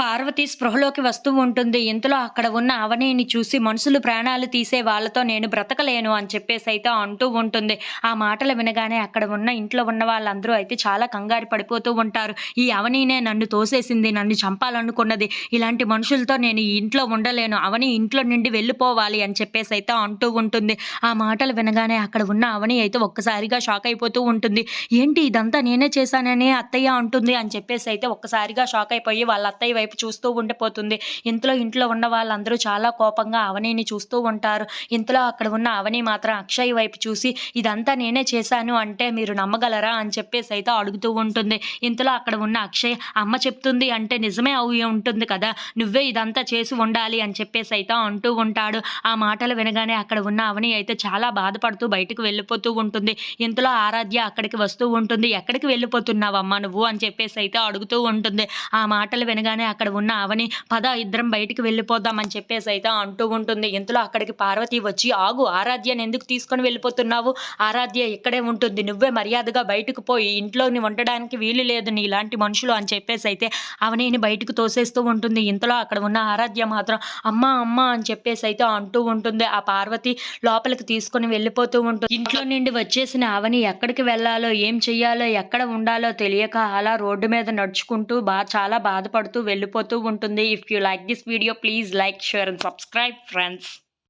పార్వతి స్పృహలోకి వస్తూ ఉంటుంది. ఇంతలో అక్కడ ఉన్న అవనిని చూసి మనుషులు ప్రాణాలు తీసే వాళ్ళతో నేను బ్రతకలేను అని చెప్పేసి అయితే అంటూ ఉంటుంది. ఆ మాటలు వినగానే అక్కడ ఉన్న ఇంట్లో ఉన్న వాళ్ళందరూ అయితే చాలా కంగారు పడిపోతూ ఉంటారు. ఈ అవనీనే నన్ను తోసేసింది నన్ను చంపాలనుకున్నది. ఇలాంటి మనుషులతో నేను ఇంట్లో ఉండలేను. అవని ఇంట్లో నుండి వెళ్ళిపోవాలి అని చెప్పేసి అయితే అంటూ ఉంటుంది. ఆ మాటలు వినగానే అక్కడ ఉన్న అవని అయితే ఒక్కసారిగా షాక్ అయిపోతూ ఉంటుంది. ఏంటి ఇదంతా నేనే చేశానని అత్తయ్య అంటుంది అని చెప్పేసి అయితే ఒక్కసారిగా షాక్ అయిపోయి వాళ్ళ అత్తయ్య వైపు చూస్తూ ఉండిపోతుంది. ఇంతలో ఇంట్లో ఉన్న వాళ్ళందరూ చాలా కోపంగా అవనీని చూస్తూ ఉంటారు. ఇంతలో అక్కడ ఉన్న అవని మాత్రం అక్షయ్ వైపు చూసి ఇదంతా నేనే చేశాను అంటే మీరు నమ్మగలరా? అని చెప్పేసి అయితే అడుగుతూ ఉంటుంది. ఇంతలో అక్కడ ఉన్న అక్షయ్ అమ్మ చెప్తుంది అంటే నిజమే అవి ఉంటుంది కదా నువ్వే ఇదంతా చేసి ఉండాలి అని చెప్పేసి అయితే అంటూ ఉంటాడు. ఆ మాటలు వినగానే అక్కడ ఉన్న అవని అయితే చాలా బాధపడుతూ బయటకు వెళ్ళిపోతూ ఉంటుంది. ఇంతలో ఆరాధ్య అక్కడికి వస్తూ ఉంటుంది. ఎక్కడికి వెళ్ళిపోతున్నావమ్మా నువ్వు? అని చెప్పేసి అయితే అడుగుతూ ఉంటుంది. ఆ మాటలు వినగానే అక్కడ ఉన్న అవని పద ఇద్దరం బయటికి వెళ్ళిపోదామని చెప్పేసి అయితే అంటూ ఉంటుంది. ఇంతలో అక్కడికి పార్వతి వచ్చి ఆగు ఆరాధ్యని ఎందుకు తీసుకొని వెళ్ళిపోతున్నావు? ఆరాధ్య ఇక్కడే ఉంటుంది. నువ్వే మర్యాదగా బయటకు పోయి ఇంట్లోని ఉండడానికి వీలు లేదు నీ ఇలాంటి మనుషులు అని చెప్పేసి అయితే అవనిని బయటకు తోసేస్తూ ఉంటుంది. ఇంతలో అక్కడ ఉన్న ఆరాధ్య మాత్రం అమ్మ అమ్మ అని చెప్పేసి అయితే అంటూ ఉంటుంది. ఆ పార్వతి లోపలికి తీసుకొని వెళ్ళిపోతూ ఉంటుంది. ఇంట్లో నుండి వచ్చేసిన అవని ఎక్కడికి వెళ్ళాలో ఏం చెయ్యాలో ఎక్కడ ఉండాలో తెలియక అలా రోడ్డు మీద నడుచుకుంటూ బా చాలా బాధపడుతూ వెళ్ళి వెళ్ళిపోతూ ఉంటుంది. If you like this video please like share and subscribe friends